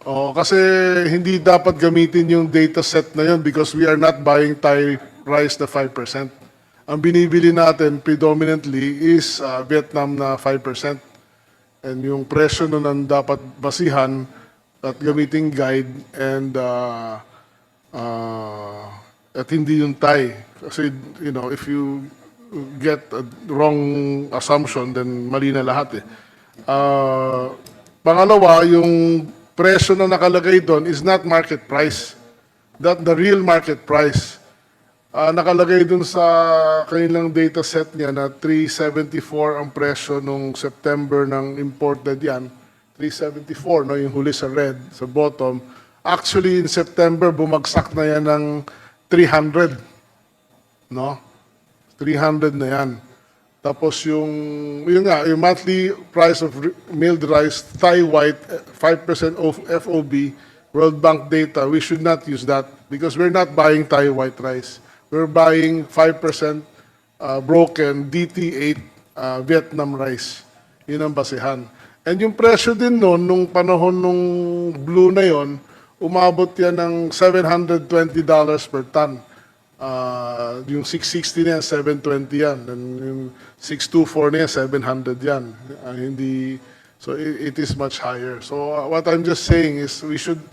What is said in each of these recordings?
Oh, kasi hindi dapat gamitin yung data set na yun because we are not buying Thai rice na 5%. Ang binibili natin predominantly is uh, Vietnam na 5%. And yung presyo nun ang dapat basihan at gamiting guide and uh, uh, at hindi yung Thai. Kasi, you know, if you get a wrong assumption, then mali na lahat eh. Uh, pangalawa, yung presyo na nakalagay doon is not market price. That the real market price. Ah, nakalagay dun sa kanilang data set niya na 374 ang presyo nung September ng imported yan. 374, no, yung huli sa red, sa bottom. Actually, in September, bumagsak na yan ng 300. No? 300 na yan. Tapos yung, yun nga, yung monthly price of milled rice, Thai white, eh, 5% of FOB, World Bank data, we should not use that because we're not buying Thai white rice. We're buying 5% uh, broken DT8 uh, Vietnam rice. Yun ang basihan. And yung presyo din noon, nung panahon nung blue na yon, umabot yan ng $720 per ton. Ah, yung 660 na yan, 720 yan. And yung 624 na yan, 700 yan. Ah, hindi, so it, it is much higher. So uh, what I'm just saying is we should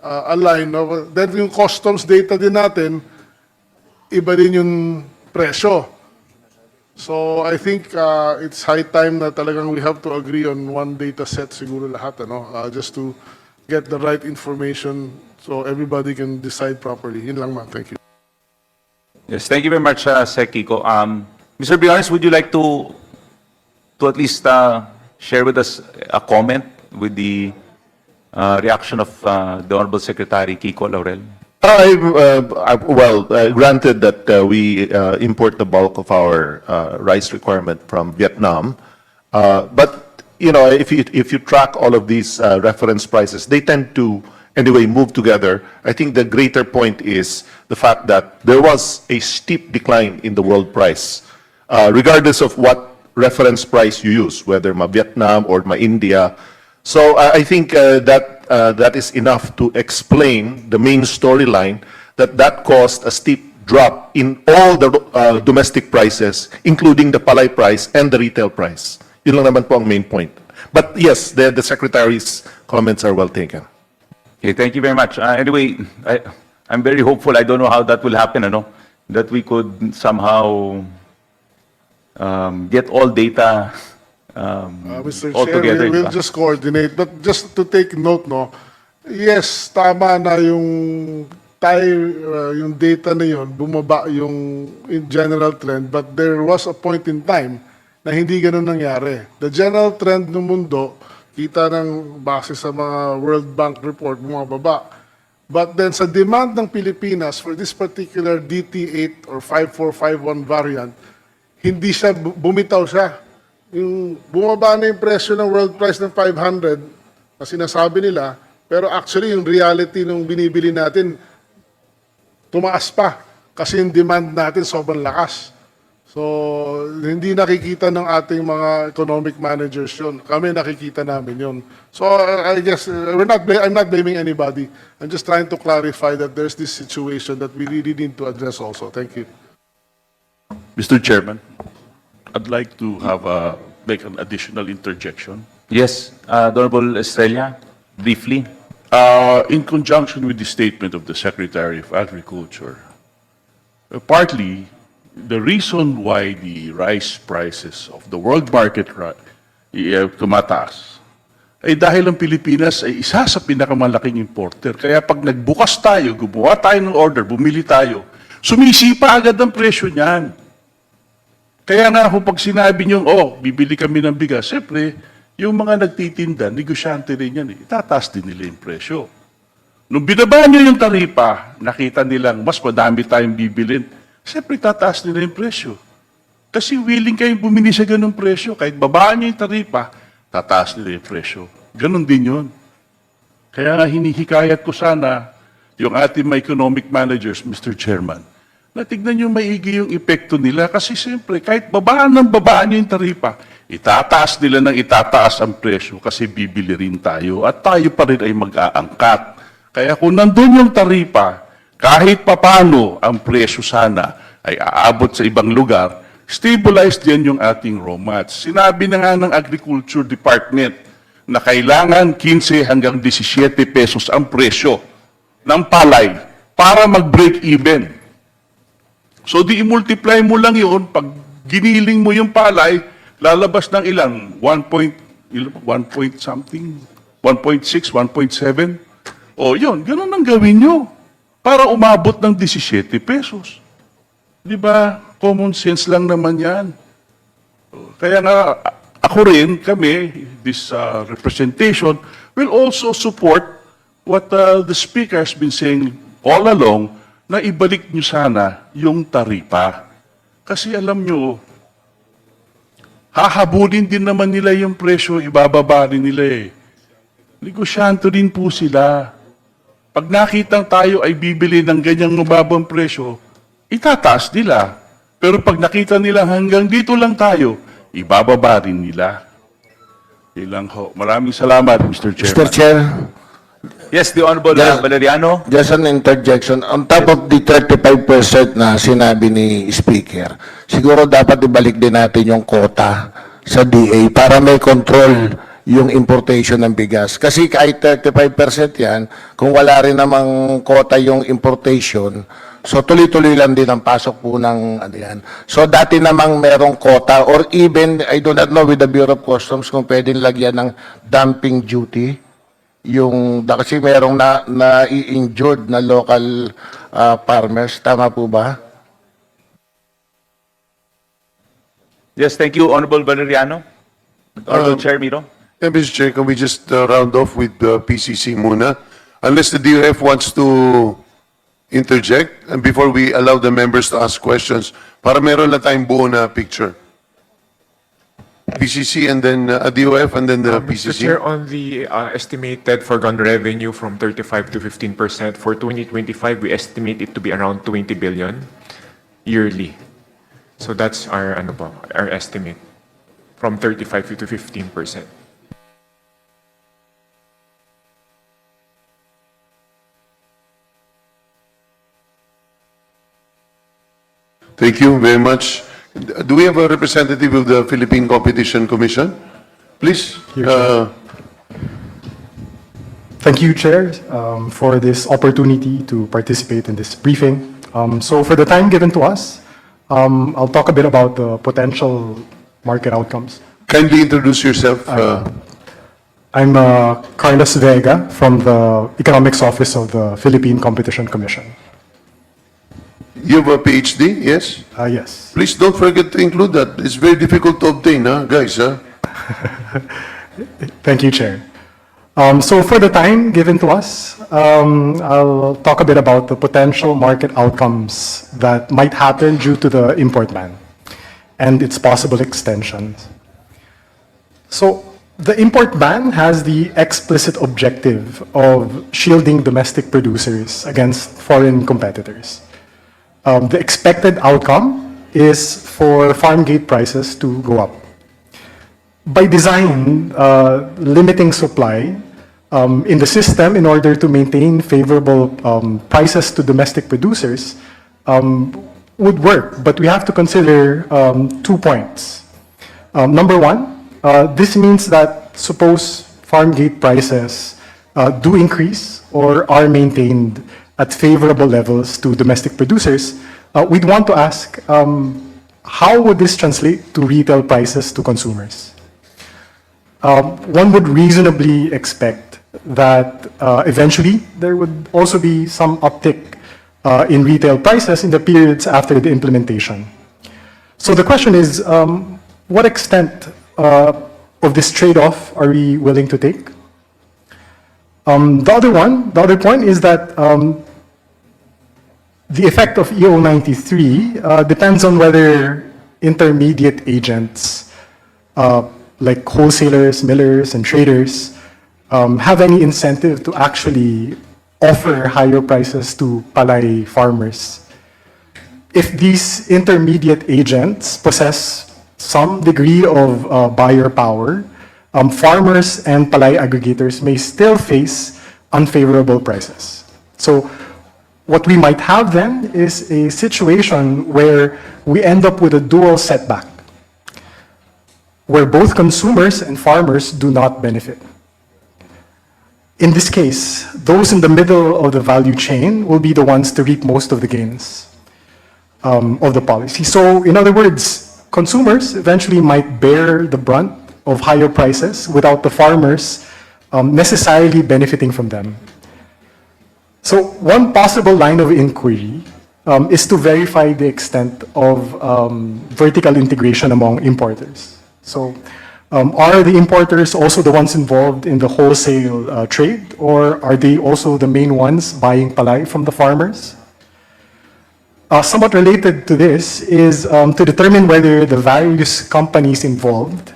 uh, align. No? Then yung customs data din natin, iba din yung presyo. So I think uh, it's high time na talagang we have to agree on one data set siguro lahat, ano? Uh, just to get the right information so everybody can decide properly. Yun lang, ma'am. Thank you. Yes, thank you very much, uh. Um, Mr. Briones, would you like to to at least uh, share with us a comment with the uh, reaction of uh, the Honorable Secretary Kiko Laurel? I, uh, I- well, uh, granted that uh, we uh, import the bulk of our uh, rice requirement from Vietnam, uh, but, you know, if you, if you track all of these uh, reference prices, they tend to, anyway, move together. I think the greater point is the fact that there was a steep decline in the world price, uh, regardless of what reference price you use, whether my Vietnam or my India. So I I think uh, that, uh, that is enough to explain the main storyline, that that caused a steep drop in all the uh, domestic prices, including the palay price and the retail price. Yun lang naman po ang main point. But yes, the, the Secretary's comments are well taken. Okay, thank you very much. Uh, anyway, I, I'm very hopeful. I don't know how that will happen, ano? That we could somehow um, get all data um, Uh, Mr. all Chair, together. we will ba? just coordinate. But just to take note, no, yes, tama na yung Thai, uh, yung data na yun, bumaba yung in general trend, but there was a point in time na hindi ganun nangyari. The general trend ng mundo, kita ng base sa mga World Bank report, bumababa. But then sa demand ng Pilipinas for this particular DT8 or 5451 variant, hindi siya, bu- bumitaw siya. Yung bumaba na yung presyo ng world price ng 500 na sinasabi nila, pero actually yung reality nung binibili natin, tumaas pa kasi yung demand natin sobrang lakas. So, hindi nakikita ng ating mga economic managers yun. Kami nakikita namin yun. So, I guess, uh, we're not, I'm not blaming anybody. I'm just trying to clarify that there's this situation that we really need to address also. Thank you. Mr. Chairman, I'd like to have a, make an additional interjection. Yes, uh, Honorable Estrella, briefly. Uh, in conjunction with the statement of the Secretary of Agriculture, uh, partly, the reason why the rice prices of the world market uh, tumataas ay dahil ang Pilipinas ay isa sa pinakamalaking importer. Kaya pag nagbukas tayo, gumawa tayo ng order, bumili tayo, sumisipa agad ang presyo niyan. Kaya nga kung pag sinabi niyo, oh, bibili kami ng bigas, siyempre, yung mga nagtitinda, negosyante rin yan, eh. itataas din nila yung presyo. Nung binaba niyo yung taripa, nakita nilang mas madami tayong bibilin, siyempre tataas nila yung presyo. Kasi willing kayong bumili sa ganung presyo. Kahit babaan niyo yung taripa, tataas nila yung presyo. Ganon din yun. Kaya nga hinihikayat ko sana yung ating mga economic managers, Mr. Chairman, na tignan nyo maigi yung epekto nila kasi siyempre kahit babaan ng babaan yung taripa, Itataas nila ng itataas ang presyo kasi bibili rin tayo at tayo pa rin ay mag-aangkat. Kaya kung nandun yung taripa, kahit papano ang presyo sana ay aabot sa ibang lugar, stabilized din yung ating raw mats. Sinabi na nga ng Agriculture Department na kailangan 15 hanggang 17 pesos ang presyo ng palay para mag-break even. So di i-multiply mo lang yun, pag giniling mo yung palay, lalabas ng ilang? 1 point, il- 1 point something? 1.6, 1.7? O yun, ganun ang gawin nyo. Para umabot ng 17 pesos. Di ba? Common sense lang naman yan. Kaya nga, ako rin, kami, this uh, representation, will also support what uh, the speaker has been saying all along, na ibalik nyo sana yung taripa. Kasi alam nyo, hahabulin din naman nila yung presyo, ibababa rin nila eh. Negosyante rin po sila. Pag nakitang tayo ay bibili ng ganyang mababang presyo, itataas nila. Pero pag nakita nila hanggang dito lang tayo, ibababa rin nila. Ilang ho. Maraming salamat, Mr. Chairman. Mr. Chair, Yes, the Honorable Yeah. Valeriano. just an interjection. On top of the 35% na sinabi ni Speaker, siguro dapat ibalik din natin yung quota sa DA para may control yung importation ng bigas. Kasi kahit 35% yan, kung wala rin namang quota yung importation, so tuloy-tuloy lang din ang pasok po ng ano yan. So dati namang merong quota or even, I do not know with the Bureau of Customs kung pwedeng lagyan ng dumping duty yung da- kasi merong na na-injured na local ah, farmers tama po ba? Yes, thank you, Honorable Valeriano. Honorable Chair Miro. Yeah, Mr. Chair, can we just uh, round off with uh, PCC muna? Unless the DOF wants to interject, and before we allow the members to ask questions, para meron lang tayong buo na picture. PCC and then uh, a DOF and then the Uh, Mr. Chair, PCC. on the uh, estimated foregone revenue from 35 to 15 percent, for 2025, we estimate it to be around 20 billion yearly. So that's our, ano po, our estimate, from 35 to 15 percent. Thank you very much. Do we have a representative of the Philippine Competition Commission? Please. uh, Thank you, Chair, um, for this opportunity to participate in this briefing. Um, So for the time given to us, um, I'll talk a bit about the potential market outcomes. Kindly introduce yourself. uh, I'm uh, Carlos Vega from the Economics Office of the Philippine Competition Commission. You have a PhD, yes? Uh, Yes. Please don't forget to include that. It's very difficult to obtain, huh, guys, huh? Thank you, Chair. Um, So for the time given to us, um, I'll talk a bit about the potential market outcomes that might happen due to the import ban and its possible extensions. So the import ban has the explicit objective of shielding domestic producers against foreign competitors. Um, The expected outcome is for farm gate prices to go up by design, uh, limiting supply um, in the system in order to maintain favorable um, prices to domestic producers um, would work, but we have to consider um, two points. Um, number one, uh, this means that suppose farm gate prices uh, do increase or are maintained at favorable levels to domestic producers, uh, we'd want to ask um, how would this translate to retail prices to consumers? um, one would reasonably expect that uh, eventually there would also be some uptick uh, in retail prices in the periods after the implementation. So the question is, um, what extent uh, of this trade-off are we willing to take? Um, the other one, the other point is that um, the effect of EO 93 uh, depends on whether intermediate agents uh, like wholesalers, millers, and traders um, have any incentive to actually offer higher prices to palay farmers. If these intermediate agents possess some degree of uh, buyer power, um, farmers and palay aggregators may still face unfavorable prices. So what we might have then is a situation where we end up with a dual setback, where both consumers and farmers do not benefit. In this case, those in the middle of the value chain will be the ones to reap most of the gains um, of the policy. So, in other words, consumers eventually might bear the brunt of higher prices without the farmers um, necessarily benefiting from them. So, one possible line of inquiry um, is to verify the extent of um, vertical integration among importers. So, um, are the importers also the ones involved in the wholesale uh, trade, or are they also the main ones buying palay from the farmers? Uh, somewhat related to this is um, to determine whether the various companies involved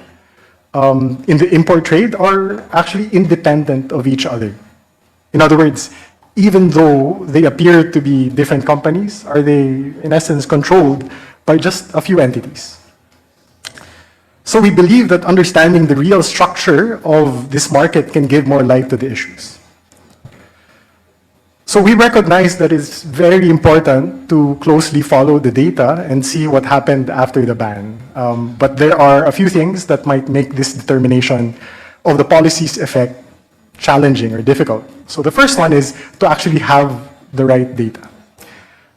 um, in the import trade are actually independent of each other. In other words, even though they appear to be different companies, are they, in essence, controlled by just a few entities? So we believe that understanding the real structure of this market can give more light to the issues. So we recognize that it's very important to closely follow the data and see what happened after the ban. Um, but there are a few things that might make this determination of the policy's effect challenging or difficult. So the first one is to actually have the right data.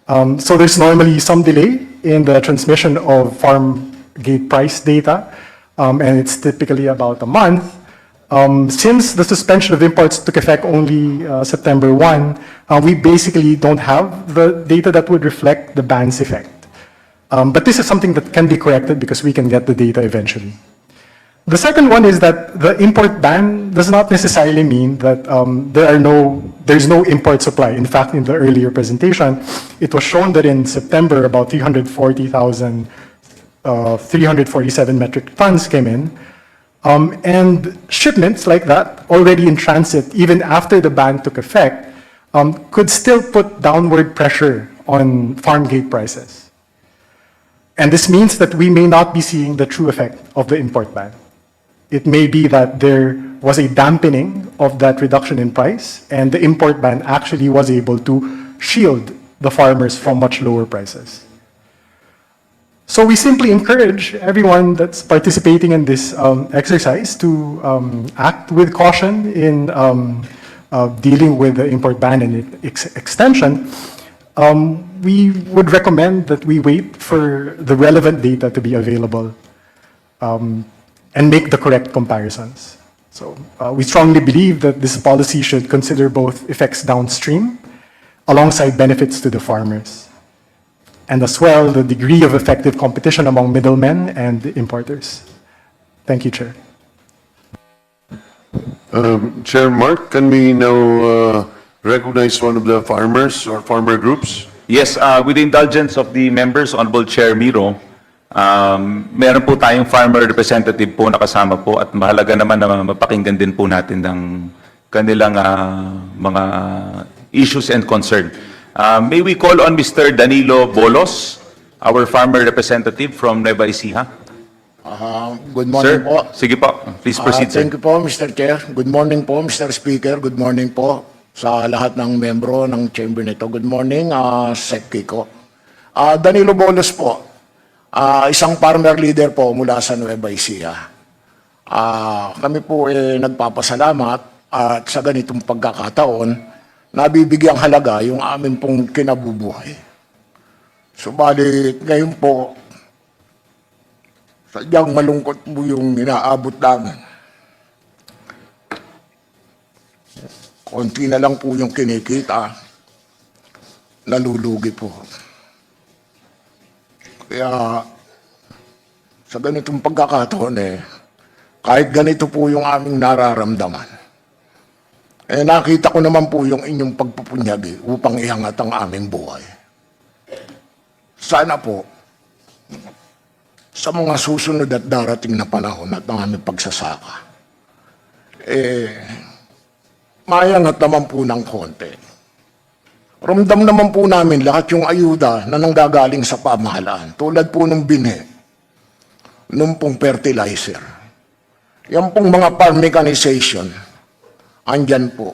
Um, so there's normally some delay in the transmission of farm gate price data, um, and it's typically about a month. Um, since the suspension of imports took effect only uh, September 1, uh, we basically don't have the data that would reflect the ban's effect. Um, but this is something that can be corrected because we can get the data eventually. The second one is that the import ban does not necessarily mean that um, there are no, there's no import supply. In fact, in the earlier presentation, it was shown that in September, about 340,000, uh, 347 metric tons came in. Um, and shipments like that, already in transit, even after the ban took effect, um, could still put downward pressure on farm gate prices. And this means that we may not be seeing the true effect of the import ban. It may be that there was a dampening of that reduction in price, and the import ban actually was able to shield the farmers from much lower prices. So we simply encourage everyone that's participating in this um, exercise to um, act with caution in um, uh, dealing with the import ban and its extension. Um, we would recommend that we wait for the relevant data to be available um, and make the correct comparisons. So uh, we strongly believe that this policy should consider both effects downstream alongside benefits to the farmers and as well the degree of effective competition among middlemen and importers. Thank you, Chair. Um, Chair Mark, can we now uh, recognize one of the farmers or farmer groups? Yes, uh, with the indulgence of the members, Honorable Chair Miro, um, meron po tayong farmer representative po nakasama po at mahalaga naman na mapakinggan din po natin ng kanilang ah, mga issues and concern. Uh, may we call on Mr. Danilo Bolos, our farmer representative from Nueva Ecija? Ah, good Sir, morning po. sige po, please Ah, proceed, sir. Thank you po, Mr. Chair. Good morning po, Mr. Speaker. Good morning po sa lahat ng membro ng chamber nito. Good morning, uh, Sec Kiko. Ah, Danilo Bolos po, Ah, isang farmer leader po mula sa Nueva Ecija. Ah, kami po eh, nagpapasalamat at sa ganitong pagkakataon, nabibigyang halaga yung amin pong kinabubuhay. Subalit ngayon po, sadyang malungkot po yung inaabot namin. Konti na lang po yung kinikita, nalulugi po. Kaya sa ganitong pagkakataon eh, kahit ganito po yung aming nararamdaman, eh nakita ko naman po yung inyong pagpupunyagi upang iangat ang aming buhay. Sana po, sa mga susunod at darating na panahon at ang aming pagsasaka, eh, mayangat naman po ng konti. Ramdam naman po namin lahat yung ayuda na nanggagaling sa pamahalaan, tulad po ng bine. nung pong fertilizer. Yan pong mga farm mechanization, andyan po.